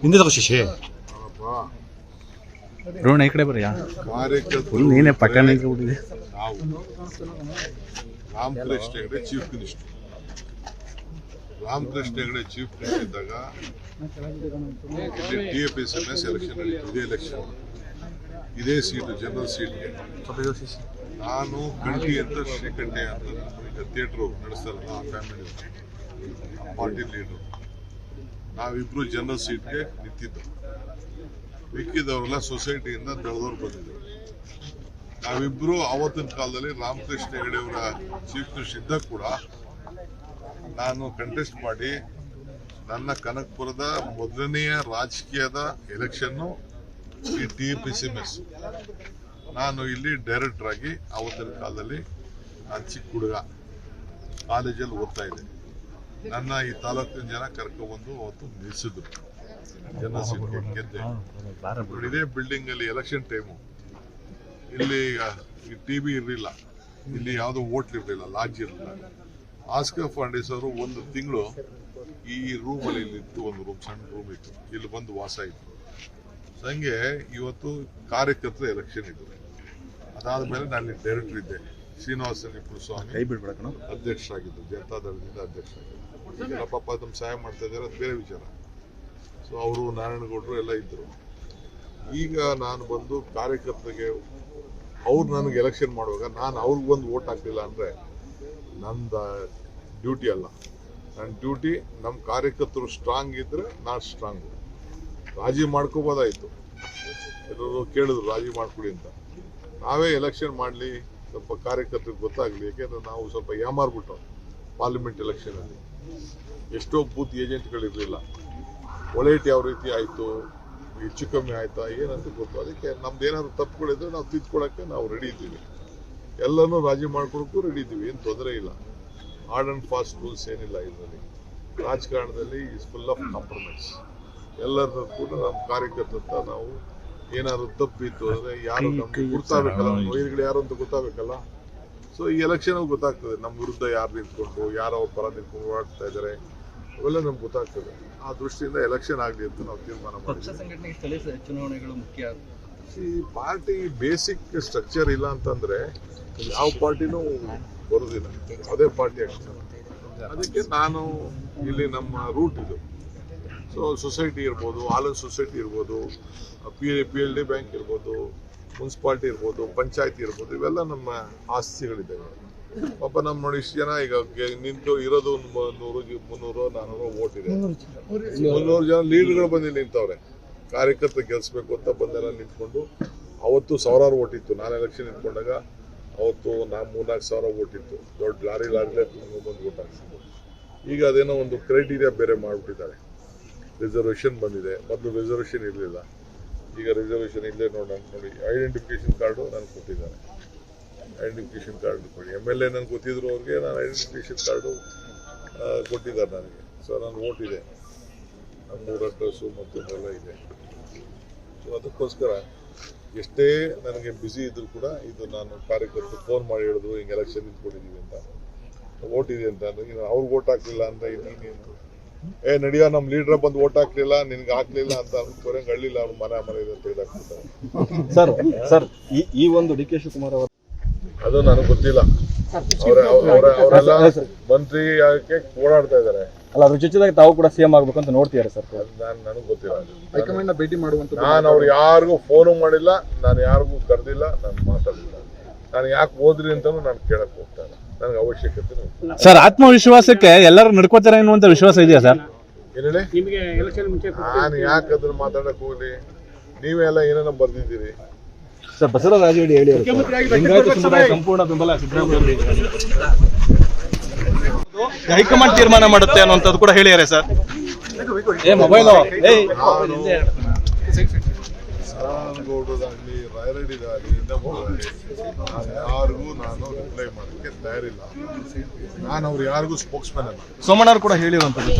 ಹಿಂದೆ ತಗೋ ಶಿಶಿ. ರೋಣ ಈ ಕಡೆ ಬರ್ಯಾ ನೀನೇ ಪಕ್ಕ Ramakrishna Hegde chief minister Ramakrishna Hegde chief minister ಇದ್ದಾಗ T F S M S election ಇದೇ ಎಲೆಕ್ಷನ್ ಇದೇ ಸೀಟು ಜನರಲ್ ಸೀಟ್ಗೆ ನಾನು ಕಂಠಿ ಅಂತ ಶ್ರೀಕಂಠೆ ಅಂತ ಈಗ ಥಿಯೇಟ್ರು ನಡೆಸ್ತಾರಲ್ಲ ಆ ಫ್ಯಾಮಿಲಿ ಪಾರ್ಟಿ ಲೀಡರ್ ನಾವಿಬ್ರು ಜನರಲ್ ಸೀಟ್ಗೆ ನಿಂತಿದ್ದು. ಮಿಕ್ಕಿದವರೆಲ್ಲ ಸೊಸೈಟಿಯಿಂದ ಬೆಳೆದವ್ರು ಬಂದಿದ್ದರು ನಾವಿಬ್ರು ಆವತ್ತಿನ ಕಾಲದಲ್ಲಿ ರಾಮಕೃಷ್ಣ ಹೆಗಡೆಯವರ ಚೀಫ್ ಮಿನಿಸ್ಟರ್ ಇದ್ದಾಗ ಕೂಡ ನಾನು ಕಂಟೆಸ್ಟ್ ಮಾಡಿ ನನ್ನ ಕನಕಪುರದ ಮೊದಲನೆಯ ರಾಜಕೀಯದ ಎಲೆಕ್ಷನ್ನು ಈ ಟಿ ಪಿ ಸಿ ಮೆಸ್ ನಾನು ಇಲ್ಲಿ ಡೈರೆಕ್ಟರ್ ಆಗಿ ಆವತ್ತಿನ ಕಾಲದಲ್ಲಿ ನಾನು ಚಿಕ್ಕ ಹುಡುಗ ಕಾಲೇಜಲ್ಲಿ ಓದ್ತಾ ಇದ್ದೆ. ನನ್ನ ಈ ತಾಲೂಕಿನ ಜನ ಕರ್ಕೊಂಡ್ಬಂದು ಅವತ್ತು ನಿಲ್ಲಿಸಿದ್ರು ಜನ ಸಿಕ್ಕಿದ್ದೆ ಇದೇ ಬಿಲ್ಡಿಂಗ್ ಅಲ್ಲಿ ಎಲೆಕ್ಷನ್ ಟೈಮು ಇಲ್ಲಿ ಈ ಟಿವಿ ಇರಲಿಲ್ಲ. ಇಲ್ಲಿ ಯಾವುದೋ ಓಟ್ಲ್ ಇರಲಿಲ್ಲ ಲಾಡ್ಜ್ ಇರಲಿಲ್ಲ. ಆಸ್ಕರ್ ಫಾಂಡೇಸ್ ಅವರು ಒಂದು ತಿಂಗಳು ಈ ರೂಮಲ್ಲಿ ಇಲ್ಲಿ ಇತ್ತು ಒಂದು ರೂಮ್ ಸಣ್ಣ ರೂಮ್ ಇತ್ತು. ಇಲ್ಲಿ ಬಂದು ವಾಸ ಇತ್ತು. ಹಂಗೆ ಇವತ್ತು ಕಾರ್ಯಕರ್ತರ ಎಲೆಕ್ಷನ್ ಇತ್ತು. ಅದಾದ್ಮೇಲೆ ನಾನು ಡೈರೆಕ್ಟರ್ ಇದ್ದೆ. ಶ್ರೀನಿವಾಸ ಸ್ವಾಮಿ. ಕೈ ಅಧ್ಯಕ್ಷ ಅಧ್ಯಕ್ಷರಾಗಿದ್ದು ಜನತಾದಳದಿಂದ ಅಧ್ಯಕ್ಷರಾಗಿದ್ದು. ಈಗ ಪಾಪ ತಮ್ಮ ಸಹಾಯ ಮಾಡ್ತಾ ಇದ್ದಾರೆ ಅದು ಬೇರೆ ವಿಚಾರ. ಸೊ ಅವರು ನಾರಾಯಣಗೌಡರು ಎಲ್ಲ ಇದ್ದರು ಈಗ ನಾನು ಬಂದು ಕಾರ್ಯಕರ್ತರಿಗೆ ಅವ್ರು ನನಗೆ ಎಲೆಕ್ಷನ್ ಮಾಡುವಾಗ ನಾನು ಅವ್ರಿಗೆ ಒಂದು ವೋಟ್ ಹಾಕ್ಲಿಲ್ಲ ಅಂದ್ರೆ ನಂದ ಡ್ಯೂಟಿ ಅಲ್ಲ. ನನ್ನ ಡ್ಯೂಟಿ ನಮ್ಮ ಕಾರ್ಯಕರ್ತರು ಸ್ಟ್ರಾಂಗ್ ಇದ್ದರೆ ನಾನು ಸ್ಟ್ರಾಂಗ್. ರಾಜಿ ಮಾಡ್ಕೋಬೋದಾಯಿತು. ಎಲ್ಲರೂ ಕೇಳಿದ್ರು ರಾಜಿ ಮಾಡ್ಕೊಡಿ ಅಂತ. ನಾವೇ ಎಲೆಕ್ಷನ್ ಮಾಡಲಿ, ಸ್ವಲ್ಪ ಕಾರ್ಯಕರ್ತರಿಗೆ ಗೊತ್ತಾಗಲಿ, ಯಾಕೆಂದ್ರೆ ನಾವು ಸ್ವಲ್ಪ ಯಾಮಾರ್ಬಿಟ್ಟು ಪಾರ್ಲಿಮೆಂಟ್ ಎಲೆಕ್ಷನಲ್ಲಿ ಎಷ್ಟೋ ಬೂತ್ ಏಜೆಂಟ್ಗಳಿರಲಿಲ್ಲ ಒಳೇಟ್ ಯಾವ ರೀತಿ ಆಯಿತು, ಹೆಚ್ಚು ಕಮ್ಮಿ ಆಯ್ತಾ, ಏನಂತ ಗೊತ್ತು. ಅದಕ್ಕೆ ನಮ್ದು ಏನಾದರೂ ತಪ್ಪುಗಳಿದ್ರೆ ನಾವು ತಿದ್ಕೊಳ್ಳೋಕ್ಕೆ ನಾವು ರೆಡಿ ಇದ್ದೀವಿ. ಎಲ್ಲನೂ ರಾಜಿ ಮಾಡ್ಕೊಳಕ್ಕೂ ರೆಡಿ ಇದ್ದೀವಿ, ಏನು ತೊಂದರೆ ಇಲ್ಲ. ಹಾರ್ಡ್ ಆ್ಯಂಡ್ ಫಾಸ್ಟ್ ರೂಲ್ಸ್ ಏನಿಲ್ಲ ಇದರಲ್ಲಿ. ರಾಜಕಾರಣದಲ್ಲಿ ಇಸ್ ಫುಲ್ ಆಫ್ ಕಾಂಪ್ರಮೈಸ್ ಎಲ್ಲರನ್ನೂ ಕೂಡ ನಮ್ಮ ಕಾರ್ಯಕರ್ತ ನಾವು ಏನಾದ್ರು ತಪ್ಪಿತ್ತು ಅಂದ್ರೆ ಯಾರು ನಮ್ಗೆ ಗೊತ್ತಾಗಬೇಕಲ್ಲ ವೈರಿಗಳು ಯಾರು ಅಂತ ಗೊತ್ತಾಗಬೇಕಲ್ಲ? ಸೊ ಈ ಎಲೆಕ್ಷನ್ ಗೊತ್ತಾಗ್ತದೆ ನಮ್ಮ ವಿರುದ್ಧ ಯಾರು ನಿಂತ್ಕೊಂಡು ಯಾರೋ ಪರ ನಿಂತ್ಕೊಂಡು ಓಡಾಡ್ತಾ ಇದ್ದಾರೆ ಅವೆಲ್ಲ ನಮ್ಗೆ ಗೊತ್ತಾಗ್ತದೆ. ಆ ದೃಷ್ಟಿಯಿಂದ ಎಲೆಕ್ಷನ್ ಆಗಲಿ ಅಂತ ನಾವು ತೀರ್ಮಾನ ಮುಖ್ಯ. ಈ ಪಾರ್ಟಿ ಬೇಸಿಕ್ ಸ್ಟ್ರಕ್ಚರ್ ಇಲ್ಲ ಅಂತಂದ್ರೆ ಯಾವ ಪಾರ್ಟಿನೂ ಬರುದಿಲ್ಲ. ಅದೇ ಪಾರ್ಟಿ ಆಗ್ತದೆ ಅದಕ್ಕೆ ನಾನು ಇಲ್ಲಿ ನಮ್ಮ ರೂಟ್ ಇದು. ಸೊಸೈಟಿ ಇರ್ಬೋದು ಆಲನ್ ಸೊಸೈಟಿ ಇರ್ಬೋದು P P L D bank ಇರ್ಬೋದು ಮುನ್ಸಿಪಾಲ್ಟಿ ಇರ್ಬೋದು ಪಂಚಾಯತಿ ಇರ್ಬೋದು ಇವೆಲ್ಲ ನಮ್ಮ ಆಸ್ತಿಗಳಿದ್ದಾವೆ. ಪಾಪ ನಮ್ಮ ನೋಡಿ ಇಷ್ಟು ಜನ ಈಗ ನಿಂತು ಇರೋದು ಒಂದು ನೂರು ಮುನ್ನೂರು ನಾನ್ನೂರು ಓಟ್ ಇದೆ. ಮುನ್ನೂರು ಜನ. ಲೀಡ್ಗಳು ಬಂದು ನಿಂತವ್ರೆ. ಕಾರ್ಯಕರ್ತ ಗೆಲ್ಲಿಸ್ಬೇಕು ಅಂತ ಬಂದೆಲ್ಲ ನಿಂತ್ಕೊಂಡು ಅವತ್ತು ಸಾವಿರಾರು ಓಟ್ ಇತ್ತು. ನಾನು ಎಲೆಕ್ಷನ್ ನಿಂತ್ಕೊಂಡಾಗ ಅವತ್ತು ನಾ ಮೂರ್ನಾಲ್ಕು ಸಾವಿರ ಓಟ್ ಇತ್ತು. ದೊಡ್ಡ ಲಾರಿ ಲಾರಿಲೇ ತುಂಬ ಬಂದು ಓಟ್ ಹಾಕ್ಸಿದ್ದು ಈಗ ಅದೇನೋ ಒಂದು ಕ್ರೈಟೀರಿಯಾ ಬೇರೆ ಮಾಡಿಬಿಟ್ಟಿದ್ದಾರೆ. ರಿಸರ್ವೇಷನ್ ಬಂದಿದೆ. ಮೊದಲು ರಿಸರ್ವೇಷನ್ ಇರಲಿಲ್ಲ. ಈಗ ರಿಸರ್ವೇಷನ್ ಇಲ್ಲೇ ನೋಡೋಣ ನೋಡಿ ಐಡೆಂಟಿಫಿಕೇಶನ್ ಕಾರ್ಡು ನಾನು ಕೊಟ್ಟಿದ್ದಾರೆ. ಐಡೆಂಟಿಫಿಕೇಶನ್ ಕಾರ್ಡ್ ಕೊಡಿ. ಎಂ ಎಲ್ ಎ ನನಗೆ ಗೊತ್ತಿದ್ರು ಅವ್ರಿಗೆ, ನಾನು ಐಡೆಂಟಿಫಿಕೇಷನ್ ಕಾರ್ಡು ಕೊಟ್ಟಿದ್ದಾರೆ ನನಗೆ. ಸೊ ನನ್ನ ಓಟ್ ಇದೆ. ನಮ್ಮೂರ ಅಡ್ರೆಸ್ಸು ಮತ್ತು ಎಲ್ಲ ಇದೆ. ಸೊ ಅದಕ್ಕೋಸ್ಕರ ಎಷ್ಟೇ ನನಗೆ ಬ್ಯುಸಿ ಇದ್ರು ಕೂಡ ಇದು ನಾನು ಕಾರ್ಯಕರ್ತರು ಫೋನ್ ಮಾಡಿ ಹೇಳಿದ್ರು, ಹಿಂಗೆ ಎಲೆಕ್ಷನ್ ನಿಂತ್ಕೊಂಡಿದ್ದೀವಿ ಅಂತ. ಓಟ್ ಇದೆ ಅಂತ ಅಂದ್ರೆ ಅವ್ರಿಗೆ ಓಟ್ ಹಾಕ್ಲಿಲ್ಲ ಅಂತ ನೀನೇನು ಏ ನಡಿಯೋ ನಮ್ಮ ಲೀಡರ್ ಬಂದು ಓಟ್ ಹಾಕ್ಲಿಲ್ಲ ನಿನ್ಗೆ ಹಾಕ್ಲಿಲ್ಲ ಅಂತ ಅನ್ಕೋರೆ ಹಳ್ಳಿಲ್ಲ ಅವ್ರ ಮನೆ ಮನೆ ಇದೆ ಅಂತ ಸರ್ ಸರ್ ಈ ಈ ಒಂದು ಡಿ ಕೆ ಶಿವಕುಮಾರ್ ಅವರ ಅದು ನನಗೆ ಗೊತ್ತಿಲ್ಲ. ಅವರ ಅವರ ಅವರೆಲ್ಲ ಮಂತ್ರಿ ಆಗಕ್ಕೆ ಓಡಾಡ್ತಾ ಇದ್ದಾರೆ ಅಲ್ಲ ಅದ್ರ ಜೊತೆಗೆ ತಾವು ಕೂಡ ಸಿಎಂ ಆಗ್ಬೇಕು ಅಂತ ನೋಡ್ತಿದ್ದಾರೆ ಸರ್. ನಾನು ನನಗೆ ಗೊತ್ತಿಲ್ಲ. ಹೈಕಮಾಂಡ್ನ ಭೇಟಿ ಮಾಡುವಂತ ನಾನು ಅವ್ರು ಯಾರಿಗೂ ಫೋನು ಮಾಡಿಲ್ಲ ನಾನು ಯಾರಿಗೂ ಕರೆದಿಲ್ಲ ನಾನು ಮಾತಾಡಿಲ್ಲ ನಾನು ಯಾಕೆ ಹೋದ್ರಿ ಅಂತಾನು ನಾನು ಕೇಳಕ್ ಹೋಗ್ತಾ ಇಲ್ಲ. ಅವಶ್ಯಕತೆ ಸರ್ ಆತ್ಮವಿಶ್ವಾಸಕ್ಕೆ ಎಲ್ಲರೂ ನಡ್ಕೋತಾರೆ ಅನ್ನುವಂತ ವಿಶ್ವಾಸ ಇದೆಯಾ ಸರ್? ನಿಮಗೆ ಎಲೆಕ್ಷನ್ ಮುಂಚೆ ನಾನು ಯಾಕೆ ಅದನ್ನ ಮಾತಾಡಕ್ ಹೋಗ್ಲಿ. ನೀವೆಲ್ಲ ಏನೇನೋ ಬರ್ದಿದ್ದೀರಿ. ಸರ್ ಬಸವರಾಜ ಹೇಳಿ ಸಮುದಾಯ ಸಂಪೂರ್ಣ ಬೆಂಬಲ ಸಿದ್ದರಾಮಯ್ಯ ಹೈಕಮಾಂಡ್ ತೀರ್ಮಾನ ಮಾಡುತ್ತೆ ಅನ್ನುವಂಥದ್ದು ಕೂಡ ಹೇಳಿದ್ದಾರೆ ಸರ್. ಏ ಮೊಬೈಲ್. ಏಯ್. ನಾರಾಯಣಗೌಡರಾಗಲಿ ರಾಯರೆಡ್ಡಿದಾಗಲಿ ಯಾರಿಗೂ ನಾನು ರಿಪ್ಲೈ ಮಾಡೋಕ್ಕೆ ತಯಾರಿಲ್ಲ. ನಾನು ಅವ್ರು ಯಾರಿಗೂ ಸ್ಪೋಕ್ಸ್ಮನ್ ಅಲ್ಲ. ಸೋಮಣ್ಣವ್ರು ಕೂಡ ಹೇಳಿರುವಂಥದ್ದು